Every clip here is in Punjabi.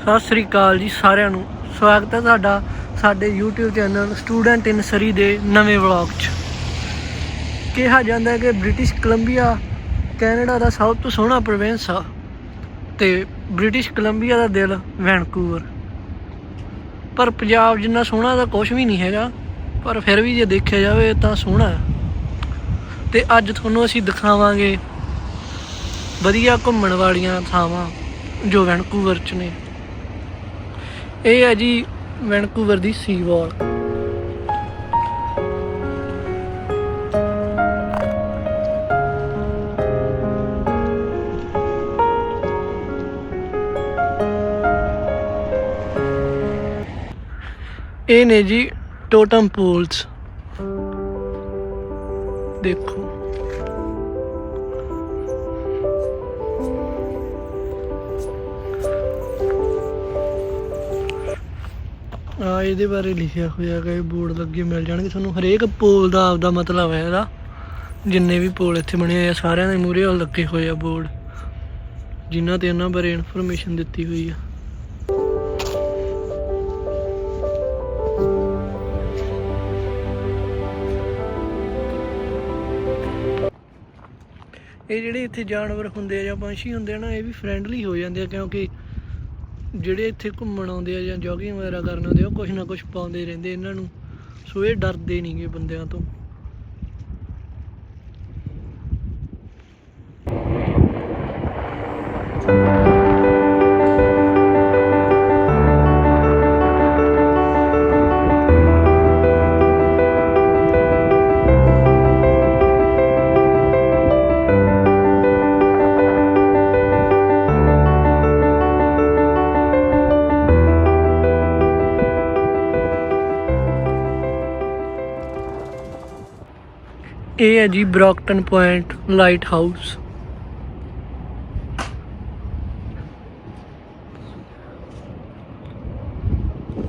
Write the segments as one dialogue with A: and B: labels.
A: ਸਤਿ ਸ੍ਰੀ ਅਕਾਲ ਜੀ ਸਾਰਿਆਂ ਨੂੰ। ਸਵਾਗਤ ਹੈ ਤੁਹਾਡਾ ਸਾਡੇ YouTube channel student in Surrey ਦੇ ਨਵੇਂ ਵਲੌਗ 'ਚ। ਕਿਹਾ ਜਾਂਦਾ ਹੈ ਕਿ ਬ੍ਰਿਟਿਸ਼ ਕੋਲੰਬੀਆ ਕੈਨੇਡਾ ਦਾ ਸਭ ਤੋਂ ਸੋਹਣਾ ਪ੍ਰੋਵਿੰਸ ਆ ਤੇ ਬ੍ਰਿਟਿਸ਼ ਕੋਲੰਬੀਆ ਦਾ ਦਿਲ ਵੈਨਕੂਵਰ ਪਰ ਪੰਜਾਬ ਜਿੰਨਾ ਸੋਹਣਾ ਤਾਂ ਕੁਝ ਵੀ ਨਹੀਂ ਹੈਗਾ, ਪਰ ਫਿਰ ਵੀ ਜੇ ਦੇਖਿਆ ਜਾਵੇ ਤਾਂ ਸੋਹਣਾ ਹੈ। ਤੇ ਅੱਜ ਤੁਹਾਨੂੰ ਅਸੀਂ ਦਿਖਾਵਾਂਗੇ ਵਧੀਆ ਘੁੰਮਣ ਵਾਲੀਆਂ ਥਾਵਾਂ ਜੋ ਵੈਨਕੂਵਰ ਚ ਨੇ। ਇਹ ਹੈ ਜੀ ਵੈਨਕੂਵਰ ਦੀ ਸੀ ਵਾਲ ਇਹ ਨੇ ਜੀ ਟੋਟਮ ਪੂਲਸ। ਦੇਖੋ। ਆ ਇਹਦੇ ਬਾਰੇ ਲਿਖਿਆ ਹੋਇਆ ਹੈ ਬੋਰਡ ਲੱਗੇ ਮਿਲ ਜਾਣਗੇ। ਤੁਹਾਨੂੰ ਹਰੇਕ ਪੋਲ ਦਾ ਆਪਦਾ ਮਤਲਬ ਹੈ ਇਹਦਾ। ਜਿੰਨੇ ਵੀ ਪੋਲ ਇੱਥੇ ਬਣੇ ਆ, ਸਾਰਿਆਂ ਦੇ ਮੂਹਰੇ ਉਹ ਲੱਗੇ ਹੋਏ ਆ ਬੋਰਡ। ਜਿਨ੍ਹਾਂ ਤੇ ਇਹਨਾਂ ਬਾਰੇ ਇਨਫੋਰਮੇਸ਼ਨ ਦਿੱਤੀ ਹੋਈ ਆ। ਇਹ ਜਿਹੜੇ ਇੱਥੇ ਜਾਨਵਰ ਹੁੰਦੇ ਆ ਜਾਂ ਪੰਛੀ ਹੁੰਦੇ ਆ ਨਾ, ਇਹ ਵੀ ਫਰੈਂਡਲੀ ਹੋ ਜਾਂਦੇ ਆ ਕਿਉਂਕਿ ਜਿਹੜੇ ਇੱਥੇ ਘੁੰਮਣ ਆਉਂਦੇ ਆ ਜਾਂ ਜੋਗਿੰਗ ਵਗੈਰਾ ਕਰਨ ਆਉਂਦੇ ਆ, ਉਹ ਕੁਛ ਨਾ ਕੁਛ ਪਾਉਂਦੇ ਰਹਿੰਦੇ ਇਹਨਾਂ ਨੂੰ। ਸੋ ਇਹ ਡਰਦੇ ਨਹੀਂਗੇ ਬੰਦਿਆਂ ਤੋਂ। ਇਹ ਹੈ ਜੀ ਬ੍ਰੌਕਟਨ ਪੁਆਇੰਟ ਲਾਈਟ ਹਾਊਸ।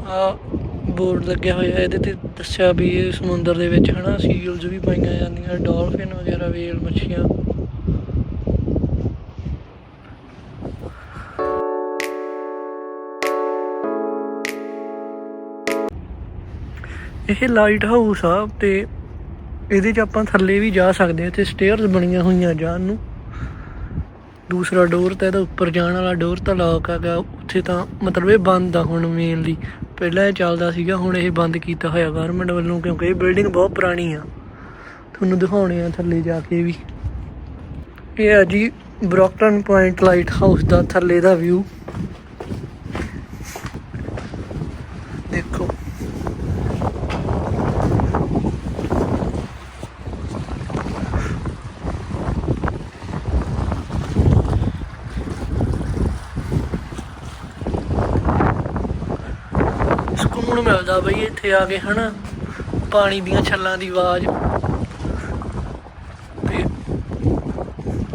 A: ਆ ਬੋਰਡ ਲੱਗਿਆ ਹੋਇਆ ਇਹਦੇ ਤੇ ਦੱਸਿਆ ਵੀ ਇਹ ਸਮੁੰਦਰ ਦੇ ਵਿੱਚ ਹਨਾ ਸੀਲਸ ਵੀ ਪਾਈਆਂ ਜਾਂਦੀਆਂ, ਡਾਲਫਿਨ ਵਗੈਰਾ, ਵੇਲ, ਮੱਛੀਆਂ। ਇਹ ਲਾਈਟ ਹਾਊਸ ਆ ਤੇ ਇਹਦੇ 'ਚ ਆਪਾਂ ਥੱਲੇ ਵੀ ਜਾ ਸਕਦੇ ਹਾਂ ਤੇ ਸਟੇਅਰਸ ਬਣੀਆਂ ਹੋਈਆਂ ਜਾਣ ਨੂੰ। ਦੂਸਰਾ ਡੋਰ ਤਾਂ ਇਹਦਾ ਉੱਪਰ ਜਾਣ ਵਾਲਾ ਡੋਰ ਤਾਂ ਲੌਕ ਹੈਗਾ ਉੱਥੇ ਤਾਂ ਮਤਲਬ ਇਹ ਬੰਦ ਆ ਹੁਣ ਮੇਨਲੀ ਪਹਿਲਾਂ ਇਹ ਚੱਲਦਾ ਸੀਗਾ, ਹੁਣ ਇਹ ਬੰਦ ਕੀਤਾ ਹੋਇਆ ਗਵਰਨਮੈਂਟ ਵੱਲੋਂ ਕਿਉਂਕਿ ਇਹ ਬਿਲਡਿੰਗ ਬਹੁਤ ਪੁਰਾਣੀ ਆ। ਤੁਹਾਨੂੰ ਦਿਖਾਉਣੇ ਆ ਥੱਲੇ ਜਾ ਕੇ ਵੀ। ਇਹ ਆ ਜੀ ਬ੍ਰੌਕਟਨ ਪੁਆਇੰਟ ਲਾਈਟ ਹਾਊਸ ਦਾ ਥੱਲੇ ਦਾ ਵਿਊ ਦੇਖੋ ਸਕੂਨ ਮਿਲਦਾ ਬਈ ਇੱਥੇ ਆ ਕੇ ਹਨਾ, ਪਾਣੀ ਦੀਆਂ ਛੱਲਾਂ ਦੀ ਆਵਾਜ਼। ਤੇ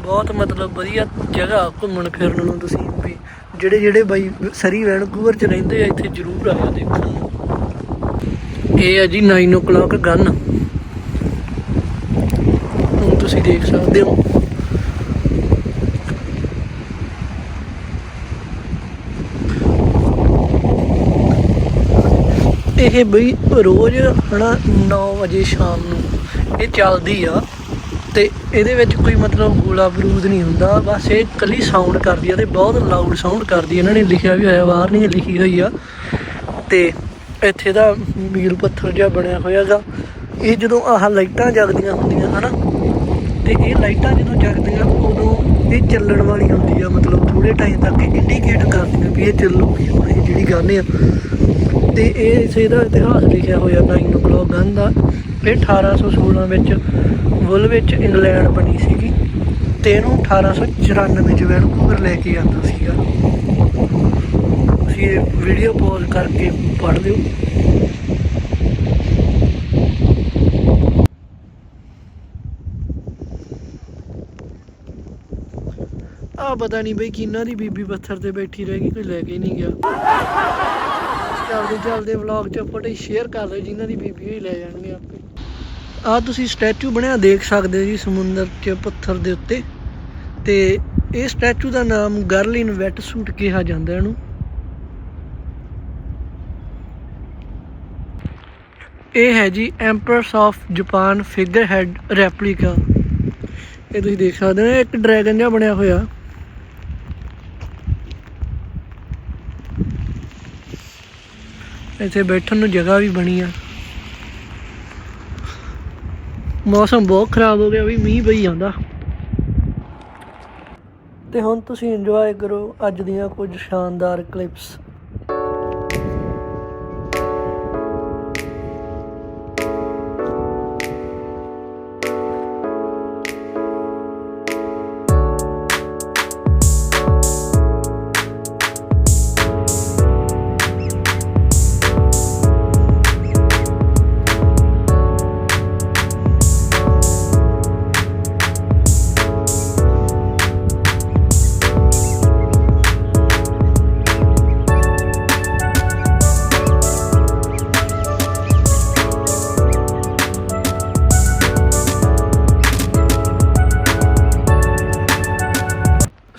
A: ਬਹੁਤ ਮਤਲਬ ਵਧੀਆ ਜਗ੍ਹਾ ਘੁੰਮਣ ਫਿਰਨ ਨੂੰ ਤੁਸੀਂ ਵੀ। ਜਿਹੜੇ ਜਿਹੜੇ ਬਾਈ ਸਰੀ ਵੈਨਕੂਵਰ ਚ ਰਹਿੰਦੇ ਆ, ਇੱਥੇ ਜ਼ਰੂਰ ਆਇਆ ਦੇਖਣ ਨੂੰ। ਇਹ ਆ ਜੀ 9 o'clock ਗਨ ਹੁਣ ਤੁਸੀਂ ਦੇਖ ਸਕਦੇ ਹੋ। ਇਹ ਬਈ ਰੋਜ਼ ਹਨਾ 9 ਵਜੇ ਸ਼ਾਮ ਨੂੰ ਇਹ ਚੱਲਦੀ ਆ ਤੇ ਇਹਦੇ ਵਿੱਚ ਕੋਈ ਮਤਲਬ ਗੋਲਾ ਬਰੂਦ ਨਹੀਂ ਹੁੰਦਾ, ਬਸ ਇਹ ਕੱਲੀ ਸਾਊਂਡ ਕਰਦੀ ਆ ਤੇ ਬਹੁਤ ਲਾਊਡ ਸਾਊਂਡ ਕਰਦੀ ਇਹਨਾਂ ਨੇ ਲਿਖਿਆ ਵੀ ਹੋਇਆ, ਬਾਹਰ ਨਹੀਂ ਲਿਖੀ ਹੋਈ ਆ। ਤੇ ਇੱਥੇ ਦਾ ਮੀਲ ਪੱਥਰ ਜਿਹਾ ਬਣਿਆ ਹੋਇਆਗਾ ਇਹ ਜਦੋਂ ਆਹ ਲਾਈਟਾਂ ਜਗਦੀਆਂ ਹੁੰਦੀਆਂ ਹਨਾ, ਤੇ ਇਹ ਲਾਈਟਾਂ ਜਦੋਂ ਜਗਦੀਆਂ, ਉਦੋਂ ਇਹ ਚੱਲਣ ਵਾਲੀ ਹੁੰਦੀ ਆ। ਮਤਲਬ ਥੋੜੇ ਟਾਈਮ ਤੱਕ ਇੰਡੀਕੇਟ ਕਰਦੀਆਂ ਵੀ ਇਹ ਚੱਲੂਗੀ, ਹੁਣ ਇਹ ਜਿਹੜੀ ਗਨ ਆ। ਤੇ ਇਹ ਇਸੇ ਦਾ ਇਤਿਹਾਸ ਲਿਖਿਆ ਹੋਇਆ 9 o'clock ਗਨ ਦਾ। ਇਹ 1816 ਵਿੱਚ ਵੁਲ ਵਿੱਚ ਇੰਗਲੈਂਡ ਬਣੀ ਸੀਗੀ। ਤੇ ਇਹਨੂੰ 1894 ਵਿੱਚ ਵੈਨਕੂਵਰ ਲੈ ਕੇ ਆਂਦਾ ਸੀਗਾ। ਤੁਸੀਂ ਇਹ ਵੀਡੀਓ ਪੌਜ਼ ਕਰਕੇ ਪੜ੍ਹ ਲਿਓ। ਆ ਪਤਾ ਨਹੀਂ ਬਈ ਕਿੰਨਾ ਦੀ ਬੀਬੀ ਪੱਥਰ ਤੇ ਬੈਠੀ ਰਹਿ ਗਈ, ਕੋਈ ਲੈ ਕੇ ਨਹੀਂ ਗਿਆ। ਚੱਲਦੇ ਚੱਲਦੇ ਵਲੌਗ ਚ ਫੋਟੋ ਸ਼ੇਅਰ ਕਰ ਲਓ ਜਿਨ੍ਹਾਂ ਦੀ ਬੀਬੀ ਹੋਈ ਲੈ ਜਾਣਗੇ ਆਪੇ। ਆ ਤੁਸੀਂ ਸਟੈਚੂ ਬਣਿਆ ਦੇਖ ਸਕਦੇ ਹੋ ਜੀ ਸਮੁੰਦਰ 'ਚ ਪੱਥਰ ਦੇ ਉੱਤੇ। ਤੇ ਇਹ ਸਟੈਚੂ ਦਾ ਨਾਮ ਗਰਲ ਇਨ ਵੈਟ ਸੂਟ ਕਿਹਾ ਜਾਂਦਾ ਇਹਨੂੰ। ਇਹ ਹੈ ਜੀ Empress of Japan figurehead replica ਇਹ ਤੁਸੀਂ ਦੇਖ ਸਕਦੇ ਹੋ ਇੱਕ ਡਰੈਗਨ ਜਿਹਾ ਬਣਿਆ ਹੋਇਆ। ਇੱਥੇ ਬੈਠਣ ਨੂੰ ਜਗ੍ਹਾ ਵੀ ਬਣੀ ਆ। ਮੌਸਮ ਬਹੁਤ ਖਰਾਬ ਹੋ ਗਿਆ, ਵੀ ਮੀਂਹ ਪਈ ਜਾਂਦਾ। ਤੇ ਹੁਣ ਤੁਸੀਂ ਇੰਜੋਏ ਕਰੋ ਅੱਜ ਦੀਆਂ ਕੁਝ ਸ਼ਾਨਦਾਰ ਕਲਿੱਪਸ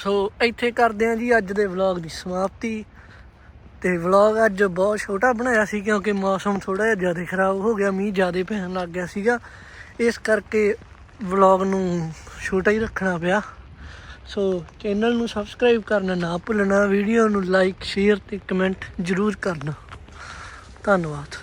A: ਸੋ ਇੱਥੇ ਕਰਦੇ ਹਾਂ ਜੀ ਅੱਜ ਦੇ ਵਲੌਗ ਦੀ ਸਮਾਪਤੀ। ਤੇ ਵਲੌਗ ਅੱਜ ਬਹੁਤ ਛੋਟਾ ਬਣਾਇਆ ਸੀ ਕਿਉਂਕਿ ਮੌਸਮ ਥੋੜਾ ਜਿਹਾ ਜ਼ਿਆਦਾ ਖਰਾਬ ਹੋ ਗਿਆ, ਮੀਂਹ ਜ਼ਿਆਦਾ ਪੈਣ ਲੱਗ ਗਿਆ ਸੀਗਾ। ਇਸ ਕਰਕੇ ਵਲੌਗ ਨੂੰ ਛੋਟਾ ਹੀ ਰੱਖਣਾ ਪਿਆ। ਸੋ ਚੈਨਲ ਨੂੰ ਸਬਸਕ੍ਰਾਈਬ ਕਰਨਾ ਨਾ ਭੁੱਲਣਾ ਵੀਡੀਓ ਨੂੰ ਲਾਈਕ ਸ਼ੇਅਰ ਤੇ ਕਮੈਂਟ ਜ਼ਰੂਰ ਕਰਨਾ। ਧੰਨਵਾਦ।